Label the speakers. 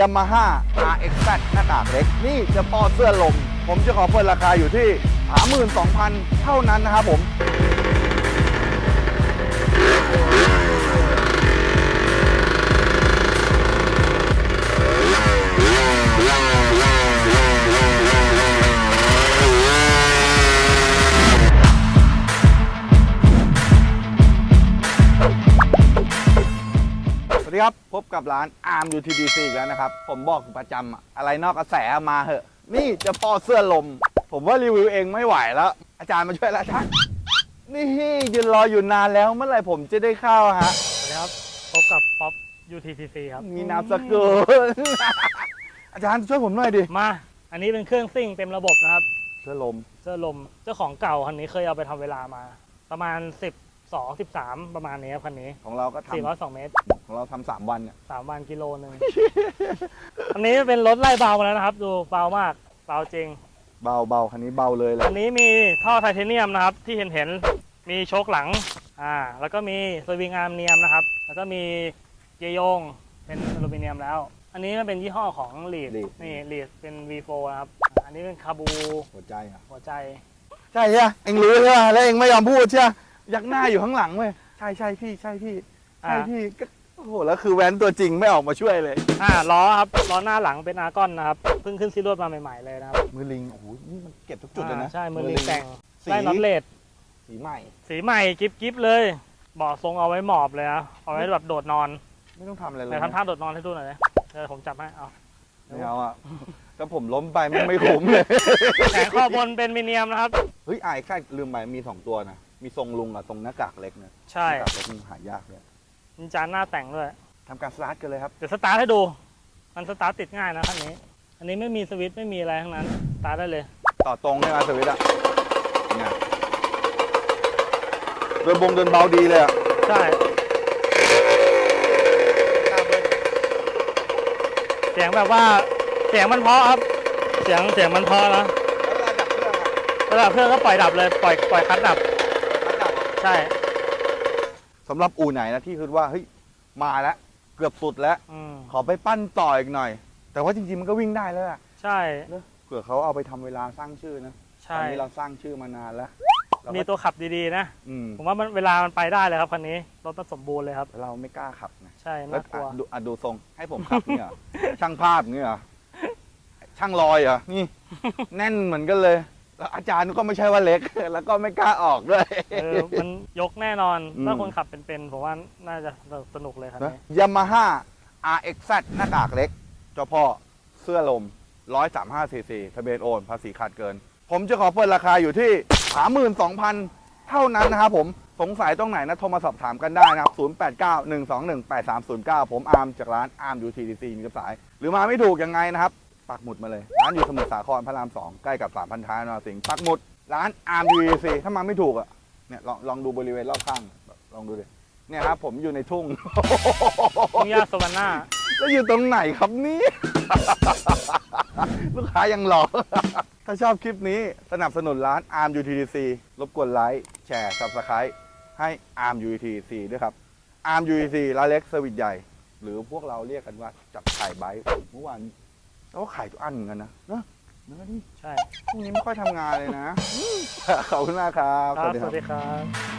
Speaker 1: ยามาฮ่า RX-Z หน้ากากเล็ก นี่จะป้อเสื้อลม ผมจะขอเปิดราคาอยู่ที่ 32,000 เท่านั้นนะครับผม วัสดีครับพบกับร้าน Arm UTDC อีกแล้วนะครับ ผมบอกอยู่ประจำอะอะไรนอกกระแสมาเหอะ นี่เฉพาะเสื้อลม ผมว่ารีวิวเองไม่ไหวแล้ว อาจารย์มาช่วยแล้วอาจารย์นี่ยืนรออยู่นานแล้วเมื่อไหร่ผมจะได้เข้าฮะ
Speaker 2: สวัสดีครับพบกับป๊อป UTTC ครับ
Speaker 1: มีนามสกุล อาจารย์ช่วยผมหน่อยดิ
Speaker 2: มา อันนี้เป็นเครื่องซิ่งเต็มระบบนะครับ
Speaker 1: เสื้อลม
Speaker 2: เสื้อลมเจ้าของเก่าคันนี้เคยเอาไปทำเวลามา ประมาณ 12 13 ประมาณนี้ครับคันนี้
Speaker 1: ของเราก็ท
Speaker 2: 402 เมตรำ
Speaker 1: ของเราทำสามวันเนี่ย
Speaker 2: 3 วันกิโลหนึ่ง อันนี้เป็นรถไล่เบามาแล้วนะครับ ดูเบามากเบาจริง
Speaker 1: เบาเบาคันนี้เบาเลยแหละ
Speaker 2: อันนี้มีท่อไทเทเนียมนะครับ ที่เห็นเห็นๆมีโชคหลังอ่าแล้วก็มีสวิงอาร์มเนียมนะครับ แล้วก็มีเกียร์โยงเป็นอลูมิเนียมแล้ว อันนี้มันเป็นยี่ห้อของลีด
Speaker 1: Lead
Speaker 2: นี่ลีดเป็น V4 นะครับอันนี้เป็นคาบู
Speaker 1: หัวใจอะ
Speaker 2: หัวใจ
Speaker 1: ใช่ใช่เองรู้ใช่ไหมแล้วเองไม่ยอมพูดใช่ไหม ยักหน้าอยู่ข้างหลังเว้ยใช่ใช่พี่ใช่พี่ใช่
Speaker 2: อ่า
Speaker 1: พี่ก็โอ้โหแล้วคือแว้นตัวจริงไม่ออกมาช่วยเลย
Speaker 2: อ่าล้อครับล้อหน้าหลังเป็นอาร์กอนนะครับเพิ่งขึ้นซีรวดมาใหม่ๆเลยนะครับ
Speaker 1: มือลิงโอ้โหนี่มันเก็บทุกจุดเลยนะ
Speaker 2: อ่าใช่มือลิงแต่ง
Speaker 1: สี
Speaker 2: ได้น็อตเลด
Speaker 1: สีใหม่
Speaker 2: สีใหม่กิฟกิฟเลยเบาะทรงเอาไว้หมอบเลยนะเอาไว้แบบโดดนอน
Speaker 1: ไม่ต้องทำอะไรเล
Speaker 2: ไหน
Speaker 1: ย
Speaker 2: ทำท่าโดดนอนให้ดูหน่อยเลยเออผมจับให้เอา
Speaker 1: ไม่เอาอะถ้าผมล้มไปมันไม่คุ้มเลย
Speaker 2: แผงข้อบนเป็นมิเนียมนะครับ
Speaker 1: เฮ้ยไอ้แค่ลืมไปมีสองตัวนะ มีทรงลุงกับทรงหน้ากากเล็กนะ
Speaker 2: ใช่
Speaker 1: หน้ากากเล็กมันหายากเลย
Speaker 2: มีจานหน้าแต่งด้วย
Speaker 1: ทำการสตาร์ทกันเลยครับ
Speaker 2: เดี๋ยวสตาร์ทให้ดู มันสตาร์ทติดง่ายนะคันนี้ อันนี้ไม่มีสวิตช์ไม่มีอะไรทั้งนั้น สตาร์ทได้เลย
Speaker 1: ต่อตรงใช่ไหมสวิตช์อะเนี่ยเดินบงเดินเบาดีเลยอะ
Speaker 2: ใช่ เสียงแบบว่า เสียงมันเพราะครับ เสียงเสียงมันเพราะนะ
Speaker 1: แล้วเวลาดับเครื่องอะ
Speaker 2: ระดับเครื่องก็ปล่อยดับเลย ปล่อยปล่อยคัดดับ
Speaker 1: มันดับอะ
Speaker 2: ใช่
Speaker 1: สำหรับอู่ไหนนะที่คิดว่าเฮ้ยมาแล้วเกือบสุดแล้ว
Speaker 2: อืม
Speaker 1: ขอไปปั้นต่ออีกหน่อย แต่ว่าจริงๆมันก็วิ่งได้แล้วอะ
Speaker 2: ใช่
Speaker 1: เผื่อเขาเอาไปทำเวลาสร้างชื่อนะตอ
Speaker 2: ใช่
Speaker 1: นนี้เราสร้างชื่อมานานแล้วเรา
Speaker 2: มี
Speaker 1: ก็
Speaker 2: ตัวขับดีๆนะ
Speaker 1: อืม
Speaker 2: ผมว่ามันเวลามันไปได้เลยครับคันนี้ รถมันสมบูรณ์เลยครับ
Speaker 1: แต่เราไม่กล้าขับนะ
Speaker 2: ใช่
Speaker 1: แล้ว
Speaker 2: น่ากลัว
Speaker 1: อะดูอะดูทรงให้ผมขับเนี่ยเหรอ ช่างภาพเนี่ยเหรอช่างลอยเหรอนี่ แน่นเหมือนกันเลย แล้วอาจารย์ก็ไม่ใช่ว่าเล็ก แล้วก็ไม่กล้าออกด้วย
Speaker 2: เออมันยกแน่นอน
Speaker 1: อืม
Speaker 2: ถ้าคนขับเป็นๆผมว่าน่าจะสนุกเลยครับนี้
Speaker 1: ยามาฮ่า RX-Z หน้ากากเล็ก เจ้าพ่อเสื้อลม 135ซีซีทะเบียนโอน ภาษีขาดเกิน ผมจะขอเปิดราคาอยู่ที่ 32,000 เท่านั้นนะครับผม สงสัยตรงไหนนะ โทรมาสอบถามกันได้นะครับ 0891218309 ผมอาร์มจากร้านอาร์ม UTDC มีกระสาย หรือมาไม่ถูกยังไงนะครับ ปักหมุดมาเลย ร้านอยู่สมุทรสาครพระราม2ใกล้กับสามพันท้ายนรสิงห์ปักหมุด ร้านอาร์ม UTDC ถ้ามาไม่ถูกอะเนี่ยลองลองดูบริเวณรอบข้างลองดูดิเนี่ยครับ ผมอยู่ในทุ่ง
Speaker 2: ทุ่งหญ้าสวรรค์หน้า
Speaker 1: แล้วอยู่ตรงไหนครับนี่ลูกค้ายังหลอก ถ้าชอบคลิปนี้สนับสนุนร้าน Arm UTC รบกวนไลค์ แชร์ Subscribe ให้ Arm UTC ด้วยครับ Arm UTC ร้านเล็กเซอร์วิสใหญ่ หรือพวกเราเรียกกันว่าจับขายไบค์เมื่อวาน เราก็ขายทุกอันเหมือนกันนะเนอะเนอะนี่
Speaker 2: ใช่
Speaker 1: พรุ่งนี้ไม่ค่อยทำงานเลยนะขอบคุณมากครับ
Speaker 2: ครับสวัสดีครับ